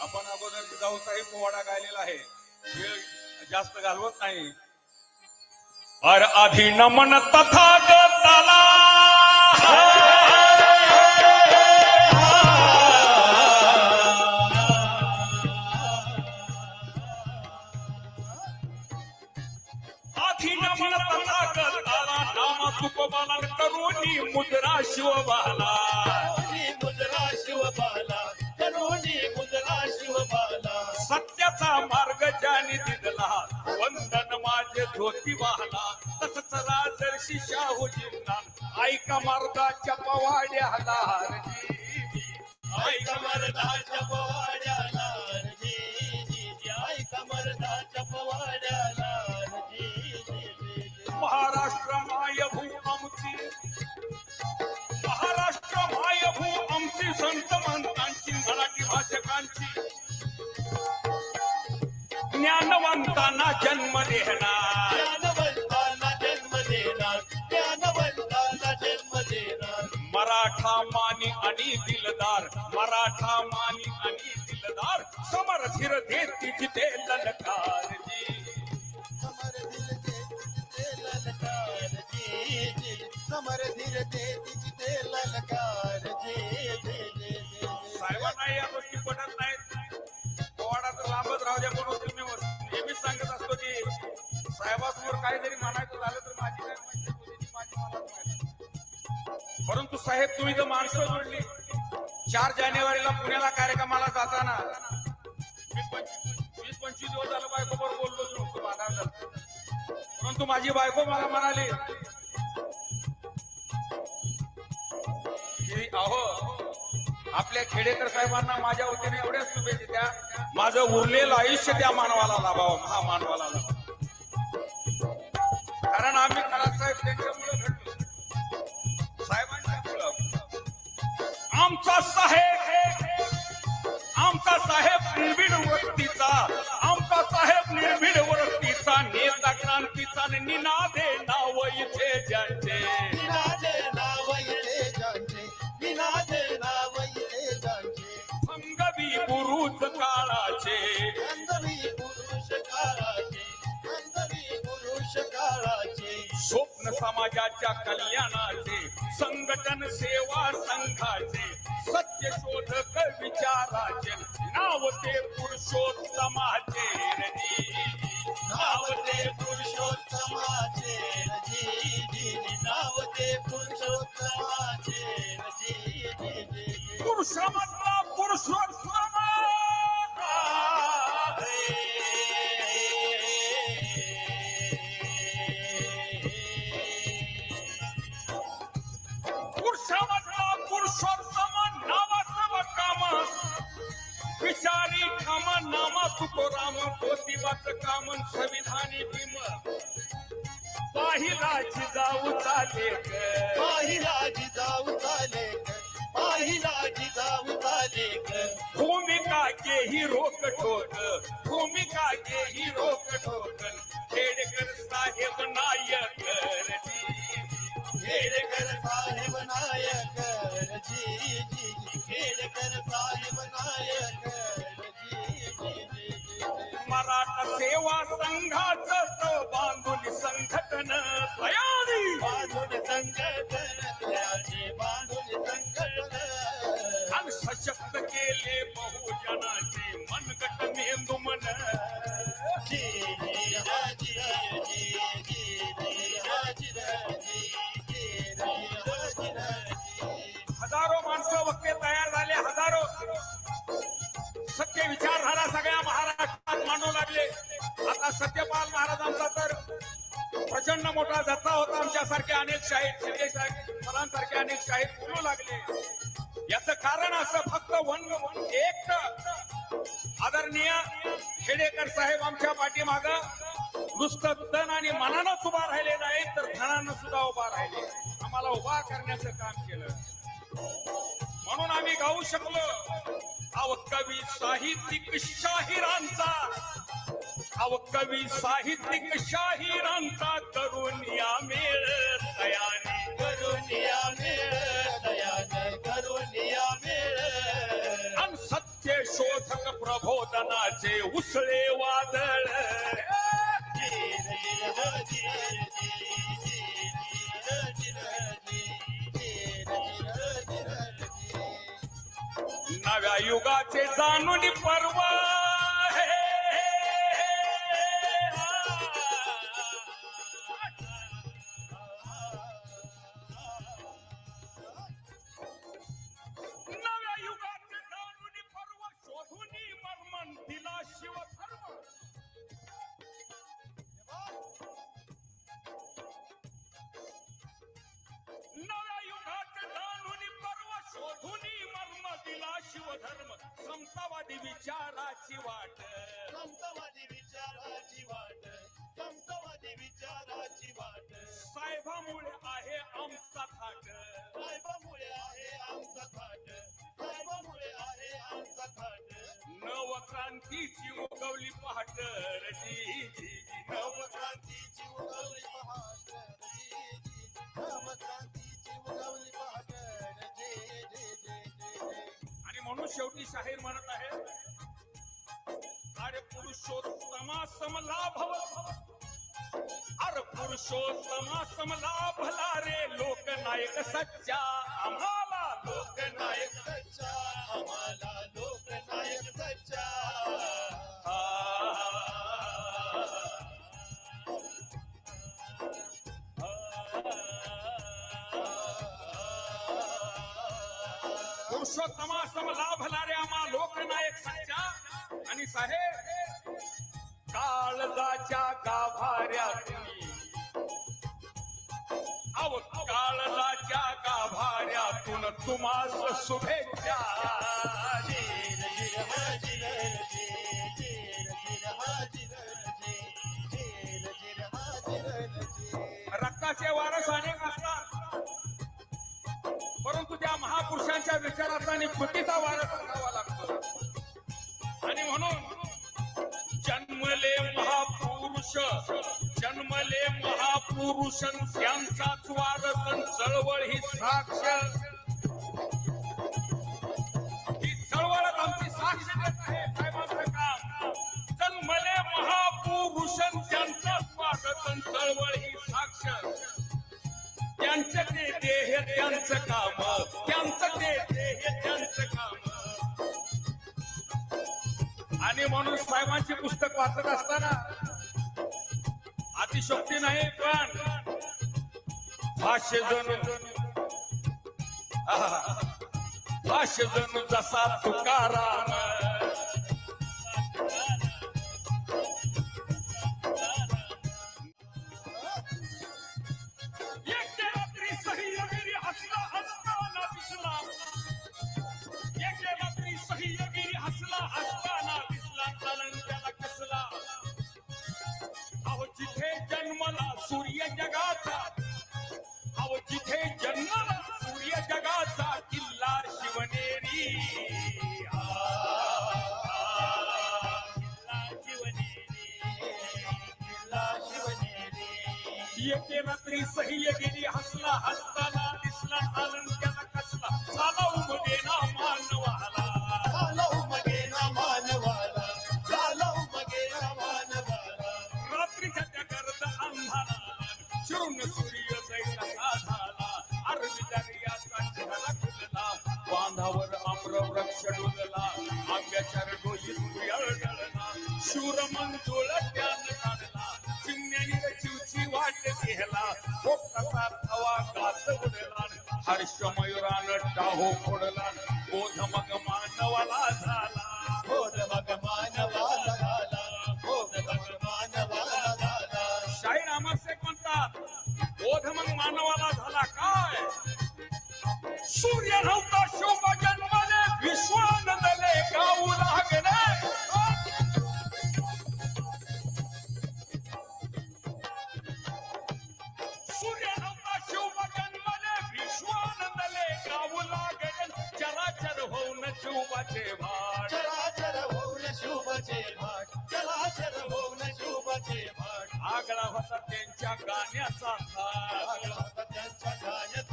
आपण अगोदर जिजाऊ साहेब पोवाडा गायलेला आहे. वेळ जास्त घालवत नाही. अर आधी नमन तथागताला आधी नमन तथागताला नाम तुकोबाला करुणी मुद्रा शिवबाला। मुद्रा शिवबाला करुणी मुद्रा शिवबाला। सत्याचा मार्ग ज्याने ज्योती वंदन माझे वाहला तसंच राजर्षी शाहूजींना ऐका मारदाच्या पवाड्याला आई कमरदाच्या पवाड्याला जी जी जी आई कमरदाच्या पवाड्याला महाराष्ट्र मायभू आमची. महाराष्ट्र मायभू आमची संत मंतांची मराठी भाषकांची. ज्ञानवंतांना जन्म देणार. ज्ञानवंतांना जन्म देणार. ज्ञानवंतांना जन्म देणार. मराठा मानी आणि दिलदार मराठा मानी आणि दिलदार समर धीर देती जिथे ललकार जी समर दिल दे तिथे ललकार जी जी. समर धीर ललकार जी जी जी जी. साहेबांना या गोष्टी पटत साहेबासमोर काहीतरी म्हणायचं झालं तर माझी काय म्हणते? माझी मलाच माहिती. परंतु साहेब तुम्ही तर माणसं जोडली चार जानेवारीला पुण्याला कार्यक्रमाला जाताना वीस पंचवीस दिवस झालं बायको बरोबर बोललोच नव्हतो भांडण झालं परंतु माझी बायको मला म्हणाली की अहो आपल्या खेडेकर साहेबांना माझ्या वतीने एवढ्याच शुभेच्छा द्या. माझं उरलेलं आयुष्य त्या मानवाला लाभावं महामानवाला कारण आम्ही खराब साहेब त्यांच्यामुळे घडलो. साहेबांच्यामुळं आमचा साहेब आमचा साहेब निर्भीड वृत्तीचा आमचा साहेब निर्भीड वृत्तीचा नेता क्रांतीचा निनादे नाव इथे जय समाजाच्या कल्याणाचे संघटन सेवा संघाचे सत्य शोधक विचाराचे नाव ते पुरुषोत्तमाचे नाव ते पुरुषोत्तमाचे जी नाव ते पुरुषोत्तमाचे जी पुरुषमधला पुरुषोत्तम. पाहिला जिजाऊ चाले पाहिला जिजाऊ चाले भूमिका के ही रोक ठोक भूमिका के ही रोक ठोक. खेडकर साहेब नायक खेडकर साहेब नायक जी जी. खेडकर साहेब नायक सेवा संघाचं बांधून संघटन तयारी. बांधून त्याचे बांधून संकटन आणि सशक्त केले बहुजनाचे मनगट मेंदू मन. शाहीर शिंदे सरांसारखे अनेक शाहीर बोलू लागले. याच कारण असं फक्त वन एक आदरणीय खेडेकर साहेब आमच्या पाठीमाग नुसतं तन आणि मनानंच उभा राहिले नाही तर धनानं सुद्धा उभा राहिले. आम्हाला उभा करण्याचं काम केलं. म्हणून आम्ही गाऊ शकलो. अव कवी साहित्यिक शाहिरांचा अव कवी साहित्यिक शाहिरांचा करून या मेळ दयाने करून या मेळ दयाने करून या मेळ अन सत्य शोधक प्रबोधनाचे उसळे वादळ. नव्या युगाचे जाणून परवा समतावादी विचाराची वाट. समतावादी विचाराची वाट. समतावादी विचाराची वाट. साहेबामुळे आहे आमचा थाट. साहेबामुळे आहे आमचा थाट. साहेबामुळे आहे आमचा थाट. नवक्रांतीची उगवली पहाट. जी शेवटी शाहीर म्हणत आहे अरे पुरुषोत्तमा समला भव अरे पुरुषोत्तमा समला भला रे लोकनायक सच्चा आम्हाला लोकनायक सच्चा आम्हाला पुरुषोत्तमा सम लाभणाऱ्या मा लोकनायक संचा आणि साहेब काळजाच्या गाभाऱ्या तुम्ही अव काळजाच्या गाभाऱ्यातून तुम्हास शुभेच्छा रक्ताचे वारस अनेक विचाराचा आणि कृतीचा वारस असावा लागतो. आणि म्हणून जन्मले महापुरुष जन्मले महापुरुष त्यांचाच वारस चळवळ ही साक्ष. ही चळवळच आमची साक्ष देत आहे साहेबांसाहेब. पुस्तक वाचत असताना अतिशोक्ती नाही पण भाष्य जणू भाष्य जणू जसा तुकाराम तिथे जिथे जन्मला सूर्य जगाचा किल्ला शिवनेरी. आ, किल्ला शिवनेरी किल्ला शिवनेरी एके रात्री हसला हसताना दिसला अनंत्याला कसला. झाला उमदेना हर्ष मयुरान टाहो फोडला बोध मग मानवाला झाला. बोध मग मानवाला झाला. बोध मग मानवाला झाला. शाहीर अमरसे म्हणतात बोध मग मानवाला झाला काय? सूर्य नव्हता शोभा जन्मले विश्वानंदले गाऊ लागले. सूर्य शुभाचे भाट. चराचर होऊन शुभचे भाट. चराचर होऊन शुभचे भाट. आगळा होता त्यांच्या गाण्याचा थाट आगळा होता त्यांच्या गाण्याचा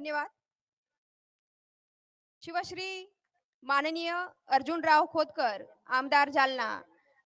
धन्यवाद. शिवश्री माननीय अर्जुनराव खोतकर आमदार जालना.